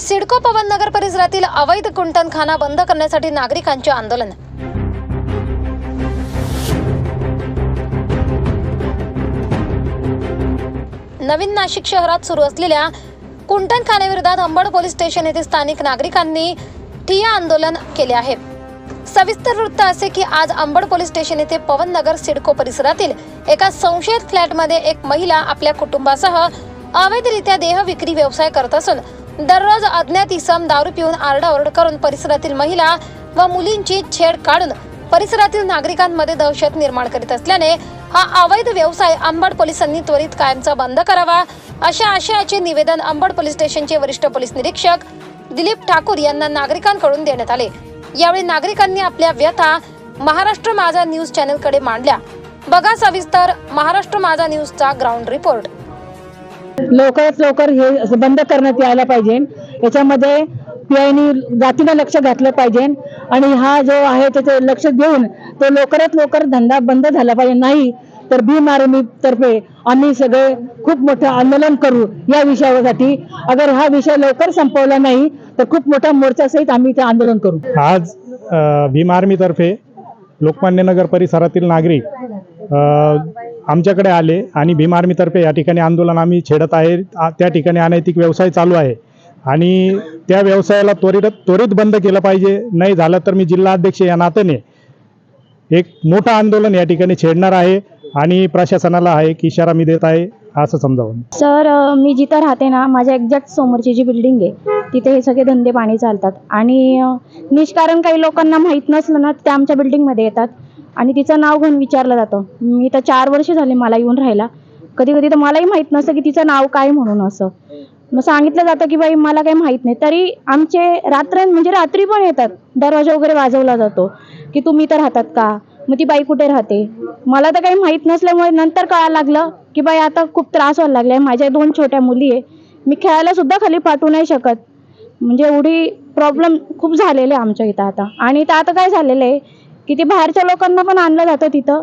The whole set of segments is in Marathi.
सिडको पवन नगर परिसरातील अवैध कुंटणखाना बंद करण्यासाठी नागरिकांचे आंदोलन. नवीन नाशिक शहरात सुरू असलेल्या कुंटणखान्याविरोधात अंबड पोलीस स्टेशन येथे स्थानिक नागरिकांनी ठिय्या आंदोलन केले आहे. सविस्तर वृत्त असे की आज अंबड पोलीस स्टेशन येथे पवन नगर सिडको परिसरातील एका संशयित फ्लॅटमध्ये एक महिला आपल्या कुटुंबासह अवैधरित्या देह विक्री व्यवसाय करत असून दररोज अज्ञात इसम दारू पिऊन आरडाओरड करून परिसरातील महिला व मुलींची छेड काढून परिसरातील नागरिकांमध्ये दहशत निर्माण करीत असल्याने हा अवैध व्यवसाय अंबड पोलिसांनी त्वरित कायमचा बंद करावा अशा आशयाचे निवेदन अंबड पोलीस स्टेशनचे वरिष्ठ पोलीस निरीक्षक दिलीप ठाकूर यांना नागरिकांकडून देण्यात आले. यावेळी नागरिकांनी आपल्या व्यथा महाराष्ट्र माझा न्यूज चॅनलकडे मांडल्या. बघा सविस्तर महाराष्ट्र माझा न्यूजचा ग्राउंड रिपोर्ट. लवकरात लवकर हे बंद करण्यात यायला पाहिजे. याच्यामध्ये पीआयनी जातीनं लक्ष घातलं पाहिजे. आणि हा जो आहे त्याचे लक्ष देऊन तो लवकरात लवकर धंदा बंद झाला पाहिजे. नाही तर भीम आर्मी तर्फे आम्ही सगळे खूप मोठं आंदोलन करू या विषयासाठी. अगर हा विषय लवकर संपवला नाही तर खूप मोठा मोर्चासहित आम्ही इथे आंदोलन करू. आज भीम आर्मी तर्फे लोकमान्य नगर परिसरातील नागरिक आमच्याकडे आले आणि भीम आर्मीतर्फे या ठिकाणी आंदोलन आम्ही छेडत आहे. त्या ठिकाणी अनैतिक व्यवसाय चालू आहे. आणि त्या व्यवसायाला त्वरित त्वरित बंद केलं पाहिजे. नाही झालं तर मी जिल्हा अध्यक्ष या नात्याने एक मोठं आंदोलन या ठिकाणी छेडणार आहे. आणि प्रशासनाला आहे की इशारा मी देत आहे असं समजावं सर मी जिथं राहते ना माझ्या एक्झॅक्ट समोरची जी बिल्डिंग आहे तिथे हे सगळे धंदे पाणी चालतात. आणि निष्कारण काही लोकांना माहीत नसलं ना ते आमच्या बिल्डिंगमध्ये येतात. आणि तिचं नाव घेऊन विचारलं जातं. मी तर चार वर्ष झाले मला येऊन राहायला. कधी कधी तर मलाही माहीत नसतं की तिचं नाव काय म्हणून असं. मग सांगितलं जातं की बाई मला काही माहीत नाही. तरी आमचे रात्र म्हणजे रात्री पण येतात. दरवाजा वगैरे वाजवला जातो. की तुम्ही तर राहतात का? मग ती बाई कुठे राहते? मला तर काही माहीत नसल्यामुळे नंतर कळायला लागलं की बाई आता खूप त्रास व्हायला लागला आहे माझ्या दोन छोट्या मुली आहे. मी खेळायला सुद्धा खाली पाठवू नाही शकत. म्हणजे एवढी प्रॉब्लेम खूप झालेले आहे आमच्या इथं आता. आणि इथं आता काय झालेलं आहे की ते बाहेरच्या लोकांना पण आणलं जातं तिथं.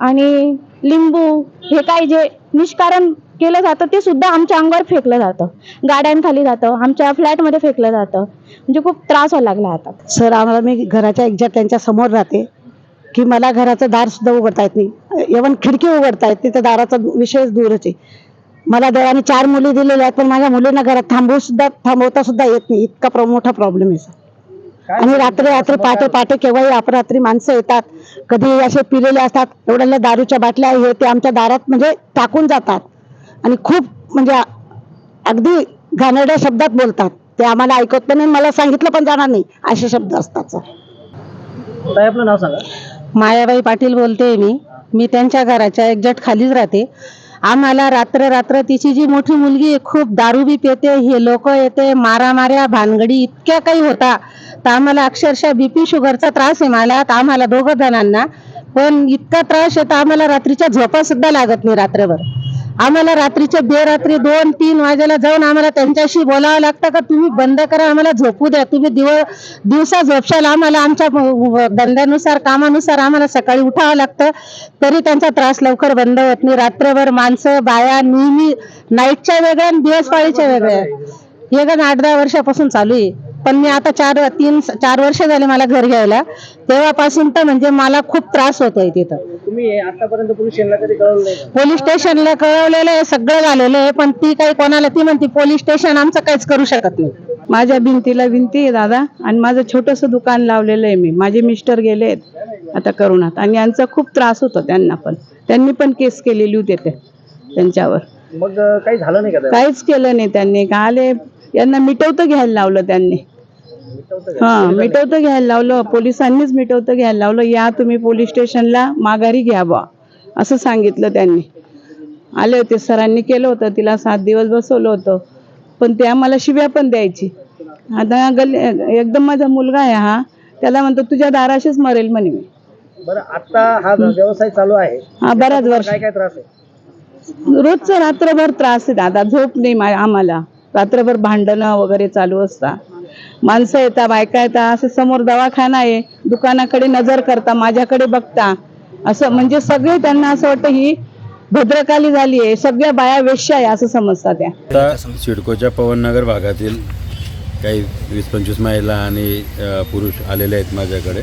आणि लिंबू हे काय जे निष्कारण केलं जातं ते सुद्धा आमच्या अंगावर फेकलं जातं. गाड्यांखाली जातं. आमच्या फ्लॅटमध्ये फेकलं जातं. म्हणजे खूप त्रास व्हायला लागला आता. सर आम्हाला मी घराच्या एक्झॅक्ट त्यांच्यासमोर राहते की मला घराचं दार सुद्धा उघडता येत नाही. इव्हन खिडकी उघडता येत नाही तर दाराचा विषयच दूरच आहे. मला देवाने चार मुली दिलेल्या आहेत पण माझ्या मुलींना घरात थांबवू सुद्धा थांबवता सुद्धा येत नाही. इतका प्र- मोठा प्रॉब्लेम आहे सर. आणि रात्री रात्री पहाटे पहाटे केव्हाही अपरात्री माणसं येतात कधी असे पिलेले असतात एवढ्या दारूच्या बाटल्या हे ते आमच्या दारात म्हणजे टाकून जातात. आणि खूप म्हणजे अगदी घाणेरड्या शब्दात बोलतात. ते आम्हाला ऐकत पण नाही मला सांगितलं पण जाणार नाही. असे शब्द असतात सर. आपलं नाव सांगा. मायाबाई पाटील बोलते मी मी त्यांच्या घराच्या एक्झॅक्ट खालीच राहते. आम्हाला रात्र रात्र तिची जी मोठी मुलगी खूप दारू बी पेते हे लोक येते मारामाऱ्या भानगडी इतक्या काही होता. तर आम्हाला अक्षरशः बीपी शुगरचा त्रास आहे मला तर आम्हाला दोघं जणांना. पण इतका त्रास आहे तर आम्हाला रात्रीच्या झोपा सुद्धा लागत नाही रात्रभर. आम्हाला रात्रीच्या बेरात्री दोन तीन वाजेला जाऊन आम्हाला त्यांच्याशी बोलावं लागतं का? तुम्ही बंद करा आम्हाला झोपू द्या. तुम्ही दिव दिवसा झोपशाल आम्हाला आमच्या धंद्यानुसार कामानुसार आम्हाला सकाळी उठावं लागतं. तरी त्यांचा त्रास लवकर बंद होत नाही. रात्रभर माणसं बाया नेहमी नाईटच्या वेगळ्या आणि दिवसपाळीच्या वेगळ्या. हे गण आठ दहा वर्षापासून चालू आहे. पण मी आता चार तीन चार वर्ष झाले मला घर घ्यायला. तेव्हापासून तर म्हणजे मला खूप त्रास होतोय तिथं. तुम्ही आतापर्यंत पोलीस स्टेशनला कधी कळवलं नाही का? पोलीस स्टेशनला कळवलेलं आहे सगळं झालेलं आहे पण ती काही कोणाला ती म्हणते पोलीस स्टेशन आमचं काहीच करू शकत नाही. माझ्या भिंतीला भिंती आहे दादा आणि माझं छोटंसं दुकान लावलेलं आहे मी. माझे मिस्टर गेले आहेत आता करुणात आणि यांचा खूप त्रास होतो त्यांना पण. त्यांनी पण केस केलेली होती ते त्यांच्यावर. मग अं, काही झालं नाही का? काहीच केलं नाही त्यांनी. का आले? यांना मिटवतं घ्यायला लावलं त्यांनी? हा मिटवतं घ्यायला लावलं. पोलिसांनीच मिटवतं घ्यायला लावलं. या तुम्ही पोलीस स्टेशनला माघारी घ्या बा असं सांगितलं त्यांनी. आले होते सरांनी केलं होतं. तिला सात दिवस बसवलं होतं. पण ते आम्हाला शिव्या पण द्यायची. आता गल्ली एकदम माझा मुलगा आहे हा. त्याला म्हणतो तुझ्या दाराशीच मरेल म्हणे मी. बरं आता हा व्यवसाय चालू आहे. हा बराच वर्ष. काय काय त्रास आहे? रोजचं रात्रभर त्रास आहे. दादा झोप नाही मा- आम्हाला. रात्रभर भांडणं वगैरे चालू असतात. माणसं येतात बायका येतात असं समोर दवाखाना आहे दुकानाकडे नजर करता माझ्याकडे बघता. असं म्हणजे सगळे त्यांना असं वाटतं ही भद्रकाली झाली आहे सगळ्या बाया वेश्या आहे असं समजतात त्या. सिडकोच्या पवननगर भागातील काही वीस पंचवीस महिला आणि पुरुष आलेले आहेत माझ्याकडे.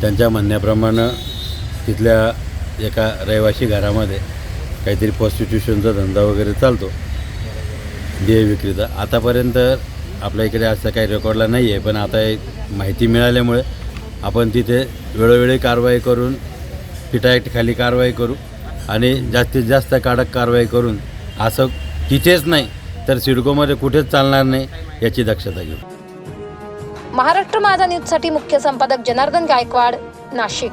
त्यांच्या म्हणण्याप्रमाणे तिथल्या एका रहिवासी घरामध्ये काहीतरी प्रॉस्टिट्यूशनचा धंदा वगैरे चालतो देह विक्रीचा. आतापर्यंत आपल्या इकडे असं काही रेकॉर्डला नाही आहे पण आता एक माहिती मिळाल्यामुळे आपण तिथे वेळोवेळी कारवाई करून खाली कारवाई करू आणि जास्तीत जास्त कडक कारवाई करून असं तिथेच नाही तर सिडकोमध्ये कुठेच चालणार नाही याची दक्षता घेऊ. महाराष्ट्र माझा न्यूजसाठी मुख्य संपादक जनार्दन गायकवाड नाशिक.